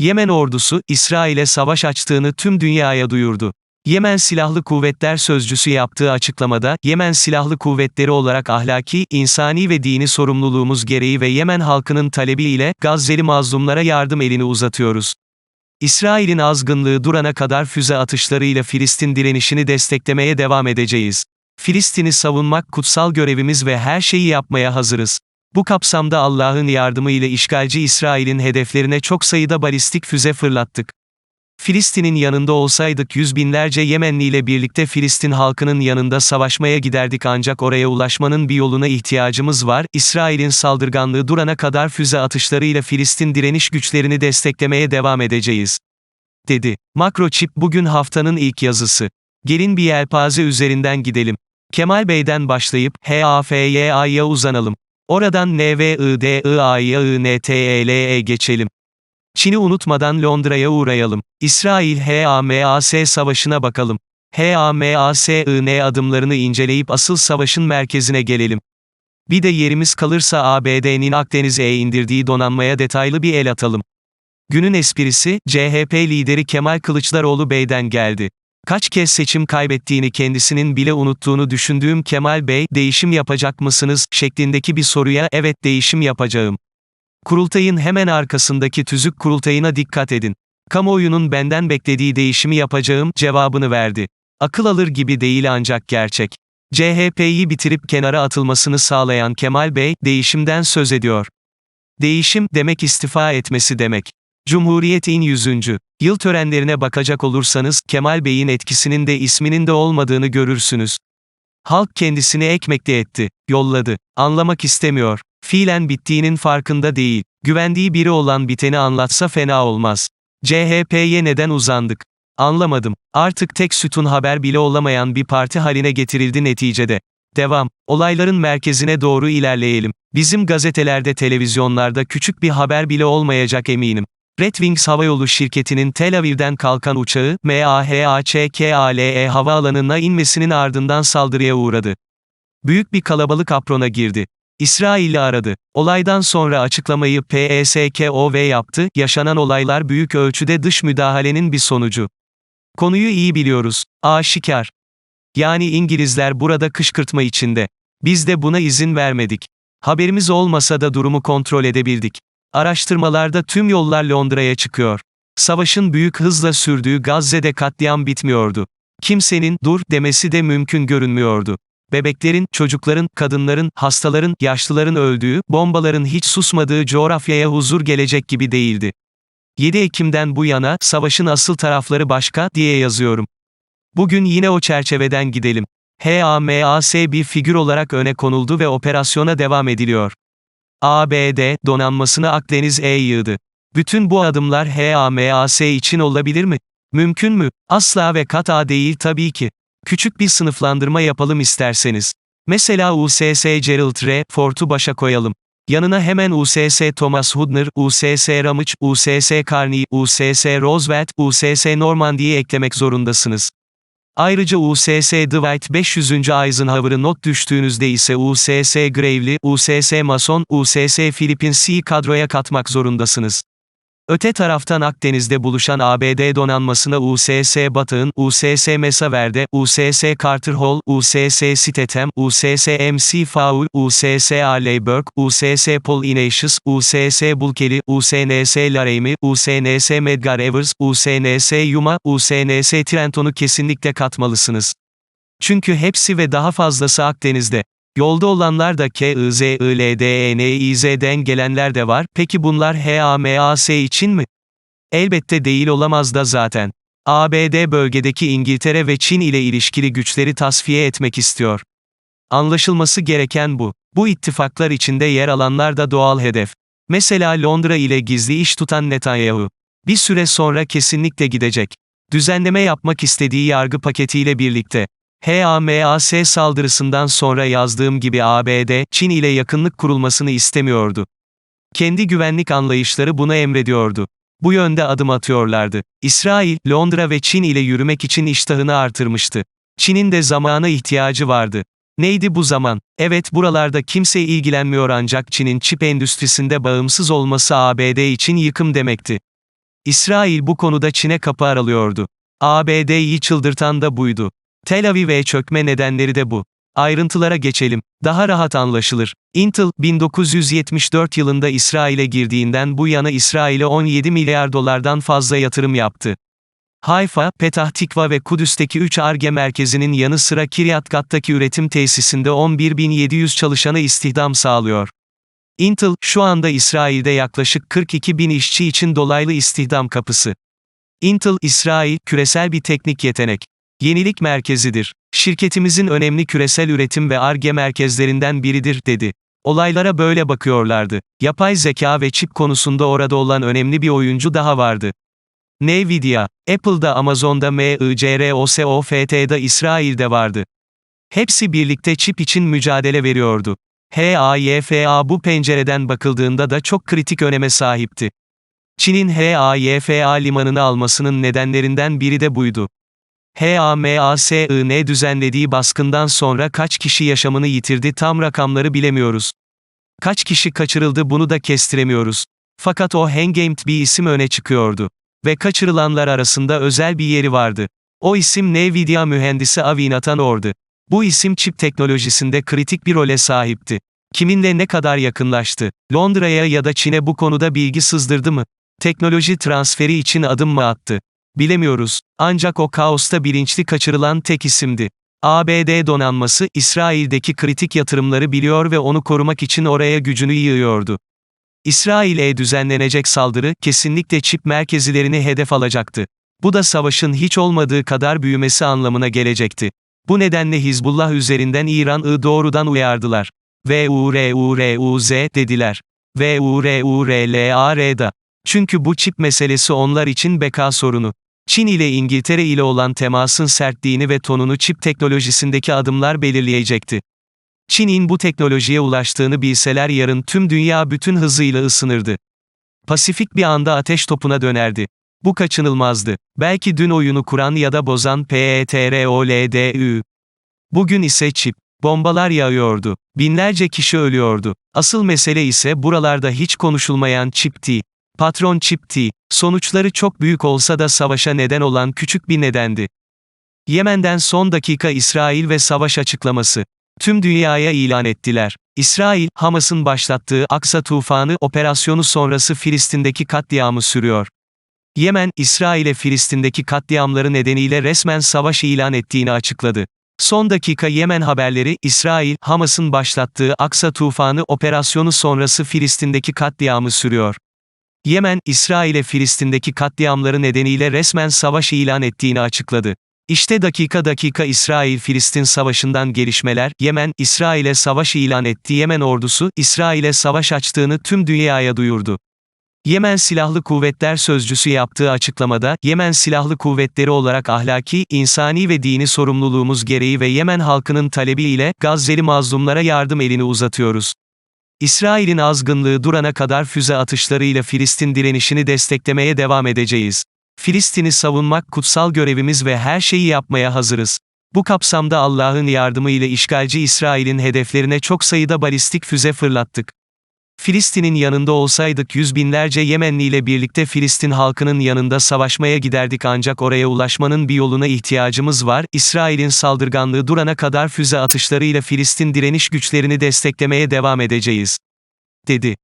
Yemen ordusu, İsrail'e savaş açtığını tüm dünyaya duyurdu. Yemen Silahlı Kuvvetler Sözcüsü yaptığı açıklamada, Yemen Silahlı Kuvvetleri olarak ahlaki, insani ve dini sorumluluğumuz gereği ve Yemen halkının talebi ile, Gazze'li mazlumlara yardım elini uzatıyoruz. İsrail'in azgınlığı durana kadar füze atışlarıyla Filistin direnişini desteklemeye devam edeceğiz. Filistin'i savunmak kutsal görevimiz ve her şeyi yapmaya hazırız. Bu kapsamda Allah'ın yardımı ile işgalci İsrail'in hedeflerine çok sayıda balistik füze fırlattık. Filistin'in yanında olsaydık yüz binlerce Yemenli ile birlikte Filistin halkının yanında savaşmaya giderdik ancak oraya ulaşmanın bir yoluna ihtiyacımız var, İsrail'in saldırganlığı durana kadar füze atışlarıyla Filistin direniş güçlerini desteklemeye devam edeceğiz. Dedi. Makroçip bugün haftanın ilk yazısı. Gelin bir yelpaze üzerinden gidelim. Kemal Bey'den başlayıp HAFYA'ya uzanalım. Oradan NVIDIAINTEL'e geçelim. Çin'i unutmadan Londra'ya uğrayalım. İsrail HAMAS savaşına bakalım. HAMASIN adımlarını inceleyip asıl savaşın merkezine gelelim. Bir de yerimiz kalırsa ABD'nin Akdeniz'e indirdiği donanmaya detaylı bir el atalım. Günün esprisi, CHP lideri Kemal Kılıçdaroğlu Bey'den geldi. Kaç kez seçim kaybettiğini kendisinin bile unuttuğunu düşündüğüm Kemal Bey, değişim yapacak mısınız, şeklindeki bir soruya, evet değişim yapacağım. Kurultayın hemen arkasındaki tüzük kurultayına dikkat edin. Kamuoyunun benden beklediği değişimi yapacağım, cevabını verdi. Akıl alır gibi değil ancak gerçek. CHP'yi bitirip kenara atılmasını sağlayan Kemal Bey, değişimden söz ediyor. Değişim, demek istifa etmesi demek. Cumhuriyet'in 100. yıl törenlerine bakacak olursanız, Kemal Bey'in etkisinin de isminin de olmadığını görürsünüz. Halk kendisini ekmekte etti, yolladı, anlamak istemiyor, fiilen bittiğinin farkında değil, güvendiği biri olan biteni anlatsa fena olmaz. CHP'ye neden uzandık? Anlamadım. Artık tek sütun haber bile olamayan bir parti haline getirildi neticede. Devam. Olayların merkezine doğru ilerleyelim. Bizim gazetelerde, televizyonlarda küçük bir haber bile olmayacak eminim. Red Wings Havayolu şirketinin Tel Aviv'den kalkan uçağı, MAHAÇKALE havaalanına inmesinin ardından saldırıya uğradı. Büyük bir kalabalık aprona girdi. İsrail'i aradı. Olaydan sonra açıklamayı PSKOV yaptı, yaşanan olaylar büyük ölçüde dış müdahalenin bir sonucu. Konuyu iyi biliyoruz. Aşikar. Yani İngilizler burada kışkırtma içinde. Biz de buna izin vermedik. Haberimiz olmasa da durumu kontrol edebildik. Araştırmalarda tüm yollar Londra'ya çıkıyor. Savaşın büyük hızla sürdüğü Gazze'de katliam bitmiyordu. Kimsenin dur demesi de mümkün görünmüyordu. Bebeklerin, çocukların, kadınların, hastaların, yaşlıların öldüğü, bombaların hiç susmadığı coğrafyaya huzur gelecek gibi değildi. 7 Ekim'den bu yana, savaşın asıl tarafları başka, diye yazıyorum. Bugün yine o çerçeveden gidelim. HAMAS bir figür olarak öne konuldu ve operasyona devam ediliyor. ABD, donanmasını Akdeniz'e yığdı. Bütün bu adımlar HAMAS için olabilir mi? Mümkün mü? Asla ve kata değil tabii ki. Küçük bir sınıflandırma yapalım isterseniz. Mesela USS Gerald R. Fort'u başa koyalım. Yanına hemen USS Thomas Hudner, USS Ramage, USS Carney, USS Roosevelt, USS Normandy'yi eklemek zorundasınız. Ayrıca USS Dwight 500. Eisenhower'ı not düştüğünüzde ise USS Gravely, USS Mason, USS Philippines kadroya katmak zorundasınız. Öte taraftan Akdeniz'de buluşan ABD donanmasına USS Batı'ın, USS Mesa Verde, USS Carter Hall, USS Stetham, USS MC Faul, USS Arleigh USS Paul Ignatius, USS Bulkeley, USNS Laramie, USNS Medgar Evers, USNS Yuma, USNS Trenton'u kesinlikle katmalısınız. Çünkü hepsi ve daha fazlası Akdeniz'de. Yolda olanlar da KIZILDENIZ'den gelenler de var, peki bunlar HAMAS için mi? Elbette değil olamaz da zaten. ABD bölgedeki İngiltere ve Çin ile ilişkili güçleri tasfiye etmek istiyor. Anlaşılması gereken bu. Bu ittifaklar içinde yer alanlar da doğal hedef. Mesela Londra ile gizli iş tutan Netanyahu. Bir süre sonra kesinlikle gidecek. Düzenleme yapmak istediği yargı paketiyle birlikte. HAMAS saldırısından sonra yazdığım gibi ABD, Çin ile yakınlık kurulmasını istemiyordu. Kendi güvenlik anlayışları buna emrediyordu. Bu yönde adım atıyorlardı. İsrail, Londra ve Çin ile yürümek için iştahını artırmıştı. Çin'in de zamana ihtiyacı vardı. Neydi bu zaman? Evet buralarda kimse ilgilenmiyor ancak Çin'in çip endüstrisinde bağımsız olması ABD için yıkım demekti. İsrail bu konuda Çin'e kapı aralıyordu. ABD'yi çıldırtan da buydu. Tel Aviv'e çökme nedenleri de bu. Ayrıntılara geçelim. Daha rahat anlaşılır. Intel, 1974 yılında İsrail'e girdiğinden bu yana İsrail'e 17 milyar dolardan fazla yatırım yaptı. Hayfa, Petah Tikva ve Kudüs'teki 3 ARGE merkezinin yanı sıra Kiryat Gat'taki üretim tesisinde 11.700 çalışana istihdam sağlıyor. Intel, şu anda İsrail'de yaklaşık 42 bin işçi için dolaylı istihdam kapısı. Intel, İsrail, küresel bir teknik yetenek. Yenilik merkezidir. Şirketimizin önemli küresel üretim ve ARGE merkezlerinden biridir, dedi. Olaylara böyle bakıyorlardı. Yapay zeka ve çip konusunda orada olan önemli bir oyuncu daha vardı. Nvidia, Apple'da Amazon'da MICROSOFT'da İsrail'de vardı. Hepsi birlikte çip için mücadele veriyordu. HAYFA bu pencereden bakıldığında da çok kritik öneme sahipti. Çin'in HAYFA limanını almasının nedenlerinden biri de buydu. HAMASIN düzenlediği baskından sonra kaç kişi yaşamını yitirdi tam rakamları bilemiyoruz. Kaç kişi kaçırıldı bunu da kestiremiyoruz. Fakat o Hengamed bir isim öne çıkıyordu. Ve kaçırılanlar arasında özel bir yeri vardı. O isim Nvidia mühendisi Avi Natanор'du. Bu isim çip teknolojisinde kritik bir role sahipti. Kiminle ne kadar yakınlaştı? Londra'ya ya da Çin'e bu konuda bilgi sızdırdı mı? Teknoloji transferi için adım mı attı? Bilemiyoruz. Ancak o kaosta bilinçli kaçırılan tek isimdi. ABD donanması, İsrail'deki kritik yatırımları biliyor ve onu korumak için oraya gücünü yığıyordu. İsrail'e düzenlenecek saldırı, kesinlikle çip merkezilerini hedef alacaktı. Bu da savaşın hiç olmadığı kadar büyümesi anlamına gelecekti. Bu nedenle Hizbullah üzerinden İran'ı doğrudan uyardılar. VURURUZ dediler. VURURLAR'da. Çünkü bu çip meselesi onlar için beka sorunu. Çin ile İngiltere ile olan temasın sertliğini ve tonunu çip teknolojisindeki adımlar belirleyecekti. Çin'in bu teknolojiye ulaştığını bilseler yarın tüm dünya bütün hızıyla ısınırdı. Pasifik bir anda ateş topuna dönerdi. Bu kaçınılmazdı. Belki dün oyunu kuran ya da bozan PETROLDÜ. Bugün ise çip. Bombalar yağıyordu. Binlerce kişi ölüyordu. Asıl mesele ise buralarda hiç konuşulmayan çip T. Patron çip T. Sonuçları çok büyük olsa da savaşa neden olan küçük bir nedendi. Yemen'den son dakika İsrail ve savaş açıklaması. Tüm dünyaya ilan ettiler. İsrail, Hamas'ın başlattığı Aksa Tufanı operasyonu sonrası Filistin'deki katliamı sürüyor. Yemen, İsrail'e Filistin'deki katliamları nedeniyle resmen savaş ilan ettiğini açıkladı. Son dakika Yemen haberleri, İsrail, Hamas'ın başlattığı Aksa Tufanı operasyonu sonrası Filistin'deki katliamı sürüyor. Yemen, İsrail'e Filistin'deki katliamları nedeniyle resmen savaş ilan ettiğini açıkladı. İşte dakika dakika İsrail-Filistin savaşından gelişmeler, Yemen, İsrail'e savaş ilan etti Yemen ordusu, İsrail'e savaş açtığını tüm dünyaya duyurdu. Yemen Silahlı Kuvvetler Sözcüsü yaptığı açıklamada, Yemen Silahlı Kuvvetleri olarak ahlaki, insani ve dini sorumluluğumuz gereği ve Yemen halkının talebi ile, Gazze'li mazlumlara yardım elini uzatıyoruz. İsrail'in azgınlığı durana kadar füze atışlarıyla Filistin direnişini desteklemeye devam edeceğiz. Filistin'i savunmak kutsal görevimiz ve her şeyi yapmaya hazırız. Bu kapsamda Allah'ın yardımı ile işgalci İsrail'in hedeflerine çok sayıda balistik füze fırlattık. Filistin'in yanında olsaydık yüz binlerce Yemenli ile birlikte Filistin halkının yanında savaşmaya giderdik ancak oraya ulaşmanın bir yoluna ihtiyacımız var, İsrail'in saldırganlığı durana kadar füze atışlarıyla Filistin direniş güçlerini desteklemeye devam edeceğiz. dedi.